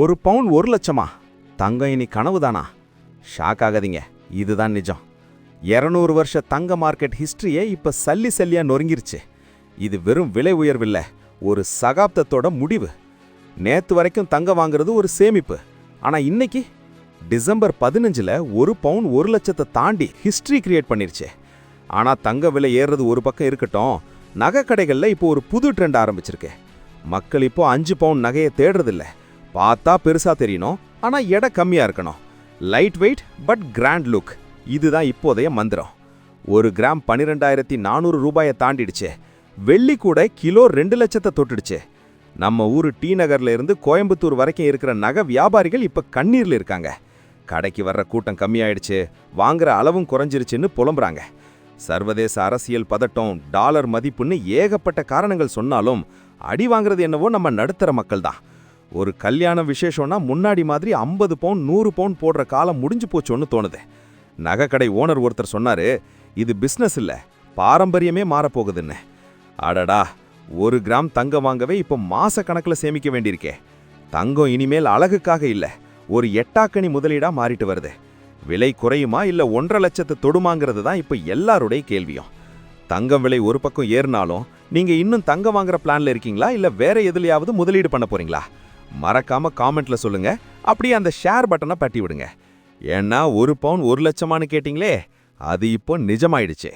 ஒரு பவுன் ஒரு லட்சமா? தங்கம் இனி கனவுதானா? ஷாக் ஆகாதீங்க. இதுதான் நிஜம். இரநூறு வருஷ தங்க மார்க்கெட் ஹிஸ்ட்ரியே இப்போ சல்லி சல்லியாக நொறுங்கிருச்சு. இது வெறும் விலை உயர்வில்லை ஒரு சகாப்தத்தோட முடிவு. நேற்று வரைக்கும் தங்கம் வாங்குறது ஒரு சேமிப்பு. ஆனால் இன்னைக்கு டிசம்பர் பதினஞ்சில் ஒரு பவுன் ஒரு லட்சத்தை தாண்டி ஹிஸ்ட்ரி கிரியேட் பண்ணிருச்சு. ஆனால் தங்க விலை ஏறுறது ஒரு பக்கம் இருக்கட்டும் நகை கடைகளில் இப்போ ஒரு புது ட்ரெண்ட் ஆரம்பிச்சிருக்கு. மக்கள் இப்போ அஞ்சு பவுன் நகையை தேடுறதில்ல. பார்த்தா பெருசாக தெரியணும் ஆனால் எடை கம்மியாக இருக்கணும். Light weight but grand look இதுதான் இப்போதைய மந்திரம். ஒரு கிராம் பன்னிரெண்டாயிரத்தி நானூறு ரூபாயை தாண்டிடுச்சு. வெள்ளி கூட கிலோ ரெண்டு லட்சத்தை தொட்டுடுச்சு. நம்ம ஊர் டி நகர்ல இருந்து கோயம்புத்தூர் வரைக்கும் இருக்கிற நகை வியாபாரிகள் இப்போ கண்ணீரில் இருக்காங்க. கடைக்கு வர்ற கூட்டம் கம்மியாயிடுச்சு. வாங்குற அளவும் குறைஞ்சிருச்சுன்னு புலம்புறாங்க. சர்வதேச அரசியல் பதட்டம் டாலர் மதிப்புன்னு ஏகப்பட்ட காரணங்கள் சொன்னாலும் அடி வாங்குறது என்னவோ நம்ம நடுத்தர மக்கள் தான் ஒரு கல்யாண விசேஷம்னா முன்னாடி மாதிரி ஐம்பது பவுன் நூறு பவுன் போடுற காலம் முடிஞ்சு போச்சோன்னு தோணுது. நகைக்கடை ஓனர் ஒருத்தர் சொன்னாரு இது பிஸ்னஸ் இல்லை பாரம்பரியமே மாறப்போகுதுன்னு. அடடா ஒரு கிராம் தங்கம் வாங்கவே இப்போ மாச சேமிக்க வேண்டியிருக்கே. தங்கம் இனிமேல் அழகுக்காக இல்லை ஒரு எட்டாக்கணி முதலீடாக மாறிட்டு வருது. விலை குறையுமா இல்லை ஒன்றரை லட்சத்தை தொடுமாங்கிறது தான் இப்போ எல்லாருடைய கேள்வியும். தங்கம் விலை ஒரு பக்கம் ஏறினாலும் நீங்கள் இன்னும் தங்கம் வாங்குற பிளான்ல இருக்கீங்களா? இல்லை வேற எதுலையாவது முதலீடு பண்ண போறீங்களா? மறக்காம காமெண்ட்ல சொல்லுங்க. அப்படியே அந்த ஷேர் பட்டனை பட்டி விடுங்க ஏன்னா ஒரு பவுன் ஒரு லட்சமான்னு கேட்டிங்களே அது இப்போ நிஜமாயிடுச்சு.